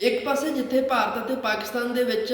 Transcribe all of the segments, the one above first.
ਇੱਕ ਪਾਸੇ ਜਿੱਥੇ ਭਾਰਤ ਅਤੇ ਪਾਕਿਸਤਾਨ ਦੇ ਵਿੱਚ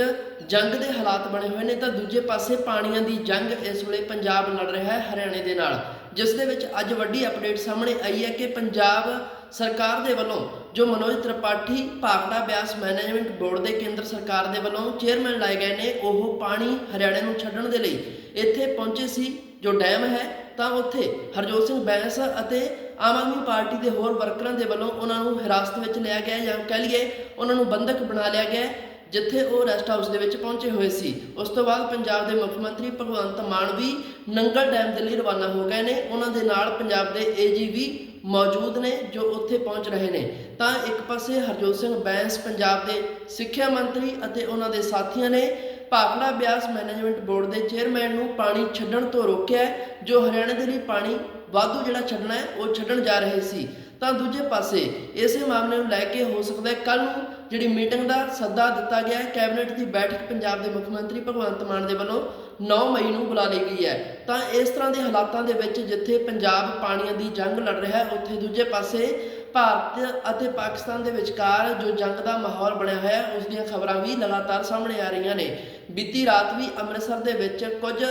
ਜੰਗ ਦੇ ਹਾਲਾਤ ਬਣੇ ਹੋਏ ਨੇ, ਤਾਂ ਦੂਜੇ ਪਾਸੇ ਪਾਣੀਆਂ ਦੀ ਜੰਗ ਇਸ ਵੇਲੇ ਪੰਜਾਬ ਲੜ ਰਿਹਾ ਹੈ, ਹਰਿਆਣੇ ਦੇ ਨਾਲ। ਜਿਸ ਦੇ ਵਿੱਚ ਅੱਜ ਵੱਡੀ ਅਪਡੇਟ ਸਾਹਮਣੇ ਆਈ ਹੈ ਕਿ ਪੰਜਾਬ ਸਰਕਾਰ ਦੇ ਵੱਲੋਂ ਜੋ ਮਨੋਜ ਤ੍ਰਿਪਾਠੀ, ਭਾਖੜਾ ਬਿਆਸ ਮੈਨੇਜਮੈਂਟ ਬੋਰਡ ਦੇ ਕੇਂਦਰ ਸਰਕਾਰ ਦੇ ਵੱਲੋਂ ਚੇਅਰਮੈਨ ਲਾਏ ਗਏ ਨੇ, ਉਹ ਪਾਣੀ ਹਰਿਆਣੇ ਨੂੰ ਛੱਡਣ ਦੇ ਲਈ ਇੱਥੇ ਪਹੁੰਚੇ ਸੀ। ਜੋ ਡੈਮ ਹੈ, ਤਾਂ ਉੱਥੇ ਹਰਜੋਤ ਸਿੰਘ ਬੈਂਸ ਅਤੇ ਆਮ ਆਦਮੀ ਪਾਰਟੀ ਦੇ ਹੋਰ ਵਰਕਰਾਂ ਦੇ ਵੱਲੋਂ ਉਹਨਾਂ ਨੂੰ ਹਿਰਾਸਤ ਵਿੱਚ ਲਿਆ ਗਿਆ ਜਾਂ ਕਹਿ ਲਈਏ ਉਹਨਾਂ ਨੂੰ ਬੰਧਕ ਬਣਾ ਲਿਆ ਗਿਆ, ਜਿੱਥੇ ਉਹ ਰੈਸਟ ਹਾਊਸ ਦੇ ਵਿੱਚ ਪਹੁੰਚੇ ਹੋਏ ਸੀ। ਉਸ ਤੋਂ ਬਾਅਦ ਪੰਜਾਬ ਦੇ ਮੁੱਖ ਮੰਤਰੀ ਭਗਵੰਤ ਮਾਨ ਵੀ ਨੰਗਲ ਡੈਮ ਦੇ ਲਈ ਰਵਾਨਾ ਹੋ ਗਏ ਨੇ। ਉਹਨਾਂ ਦੇ ਨਾਲ ਪੰਜਾਬ ਦੇ ਏਜੀ ਵੀ ਮੌਜੂਦ ਨੇ ਜੋ ਉੱਥੇ ਪਹੁੰਚ ਰਹੇ ਨੇ। ਤਾਂ ਇੱਕ ਪਾਸੇ ਹਰਜੋਤ ਸਿੰਘ ਬੈਂਸ ਪੰਜਾਬ ਦੇ ਸਿੱਖਿਆ ਮੰਤਰੀ ਅਤੇ ਉਹਨਾਂ ਦੇ ਸਾਥੀਆਂ ਨੇ ਭਾਖੜਾ ਬਿਆਸ ਮੈਨੇਜਮੈਂਟ ਬੋਰਡ ਦੇ ਚੇਅਰਮੈਨ ਨੂੰ ਪਾਣੀ ਛੱਡਣ ਤੋਂ ਰੋਕਿਆ ਜੋ ਹਰਿਆਣਾ ਦੇ ਲਈ ਪਾਣੀ ਵਾਧੂ ਜਿਹੜਾ ਛੱਡਣਾ ਹੈ, ਉਹ ਛੱਡਣ ਜਾ ਰਹੇ ਸੀ। ਤਾਂ ਦੂਜੇ ਪਾਸੇ ਇਸੇ ਮਾਮਲੇ ਨੂੰ ਲੈ ਕੇ ਹੋ ਸਕਦਾ ਹੈ ਕੱਲ ਨੂੰ ਜਿਹੜੀ ਮੀਟਿੰਗ ਦਾ ਸੱਦਾ ਦਿੱਤਾ ਗਿਆ ਹੈ, ਕੈਬਨਿਟ ਦੀ ਬੈਠਕ ਪੰਜਾਬ ਦੇ ਮੁੱਖ ਮੰਤਰੀ ਭਗਵੰਤ ਮਾਨ ਦੇ ਵੱਲੋਂ 9 ਮਈ ਨੂੰ ਬੁਲਾ ਲਈ ਗਈ ਹੈ। ਤਾਂ ਇਸ ਤਰ੍ਹਾਂ ਦੇ ਹਾਲਾਤਾਂ ਦੇ ਵਿੱਚ ਜਿੱਥੇ ਪੰਜਾਬ ਪਾਣੀਆਂ ਦੀ ਜੰਗ ਲੜ ਰਿਹਾ ਹੈ, ਉੱਥੇ ਦੂਜੇ ਪਾਸੇ ਭਾਰਤ ਅਤੇ ਪਾਕਿਸਤਾਨ ਦੇ ਵਿਚਕਾਰ ਜੋ ਜੰਗ ਦਾ ਮਾਹੌਲ ਬਣਿਆ ਹੋਇਆ ਹੈ ਉਸ ਦੀਆਂ ਖਬਰਾਂ ਵੀ ਲਗਾਤਾਰ ਸਾਹਮਣੇ ਆ ਰਹੀਆਂ ਨੇ। ਬੀਤੀ ਰਾਤ ਵੀ ਅੰਮ੍ਰਿਤਸਰ ਦੇ ਵਿੱਚ ਕੁਝ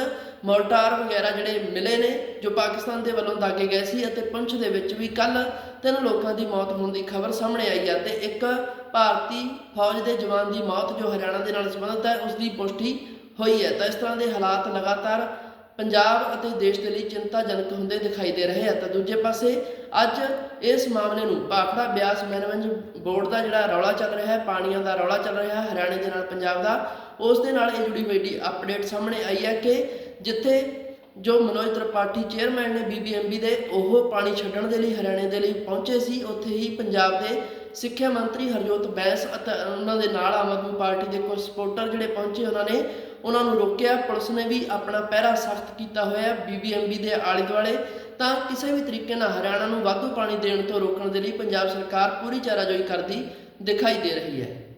ਮੋਰਟਾਰ ਵਗੈਰਾ ਜਿਹੜੇ ਮਿਲੇ ਨੇ, ਜੋ ਪਾਕਿਸਤਾਨ ਦੇ ਵੱਲੋਂ ਦਾਗੇ ਗਏ ਸੀ ਅਤੇ ਪੁੰਛ ਦੇ ਵਿੱਚ ਵੀ ਕੱਲ ਤਿੰਨ ਲੋਕਾਂ ਦੀ ਮੌਤ ਹੋਣ ਦੀ ਖਬਰ ਸਾਹਮਣੇ ਆਈ ਹੈ ਤੇ ਇੱਕ ਭਾਰਤੀ ਫੌਜ ਦੇ ਜਵਾਨ ਦੀ ਮੌਤ ਜੋ ਹਰਿਆਣਾ ਦੇ ਨਾਲ ਸੰਬੰਧਿਤ ਹੈ, ਉਸ ਦੀ ਪੁਸ਼ਟੀ ਹੋਈ ਹੈ। ਤਾਂ ਇਸ ਤਰ੍ਹਾਂ ਦੇ ਹਾਲਾਤ ਲਗਾਤਾਰ ਪੰਜਾਬ ਅਤੇ ਦੇਸ਼ ਦੇ ਲਈ ਚਿੰਤਾਜਨਕ ਹੁੰਦੇ ਦਿਖਾਈ ਦੇ ਰਹੇ ਆ। ਤਾਂ ਦੂਜੇ ਪਾਸੇ ਅੱਜ ਇਸ ਮਾਮਲੇ ਨੂੰ ਭਾਖੜਾ ਬਿਆਸ ਮੈਨੇਜਮੈਂਟ ਬੋਰਡ ਦਾ ਜਿਹੜਾ ਰੌਲਾ ਚੱਲ ਰਿਹਾ ਹੈ, ਪਾਣੀਆਂ ਦਾ ਰੌਲਾ ਚੱਲ ਰਿਹਾ ਹੈ ਹਰਿਆਣੇ ਦੇ ਨਾਲ ਪੰਜਾਬ ਦਾ, ਉਸ ਦੇ ਨਾਲ ਇਹ ਜੁੜੀ ਵੱਡੀ ਅਪਡੇਟ ਸਾਹਮਣੇ ਆਈ ਹੈ ਕਿ ਜਿੱਥੇ ਜੋ ਮਨੋਜ ਤ੍ਰਿਪਾਠੀ ਚੇਅਰਮੈਨ ਨੇ ਬੀਬੀਐਮਬੀ ਦੇ, ਉਹ ਪਾਣੀ ਛੱਡਣ ਦੇ ਲਈ ਹਰਿਆਣੇ ਦੇ ਲਈ ਪਹੁੰਚੇ ਸੀ, ਉੱਥੇ ਹੀ ਪੰਜਾਬ ਦੇ ਸਿੱਖਿਆ ਮੰਤਰੀ ਹਰਜੋਤ ਬੈਂਸ ਅਤੇ ਉਹਨਾਂ ਦੇ ਨਾਲ ਆਮ ਆਦਮੀ ਪਾਰਟੀ ਦੇ ਕੁਝ ਸਪੋਰਟਰ ਜਿਹੜੇ ਪਹੁੰਚੇ, ਉਹਨਾਂ ਨੇ ਉਹਨਾਂ ਨੂੰ ਰੋਕਿਆ। ਪੁਲਿਸ ਨੇ ਵੀ ਆਪਣਾ ਪਹਿਰਾ ਸਖਤ ਕੀਤਾ ਹੋਇਆ ਬੀਬੀਐਮਬੀ ਦੇ ਆਲੇ ਦੁਆਲੇ ਤਾਂ ਕਿਸੇ ਵੀ ਤਰੀਕੇ ਨਾਲ ਹਰਿਆਣਾ ਨੂੰ ਵਾਧੂ ਪਾਣੀ ਦੇਣ ਤੋਂ ਰੋਕਣ ਦੇ ਲਈ ਪੰਜਾਬ ਸਰਕਾਰ ਪੂਰੀ ਚਾਰਾਜੋਈ ਕਰਦੀ ਦਿਖਾਈ ਦੇ ਰਹੀ ਹੈ।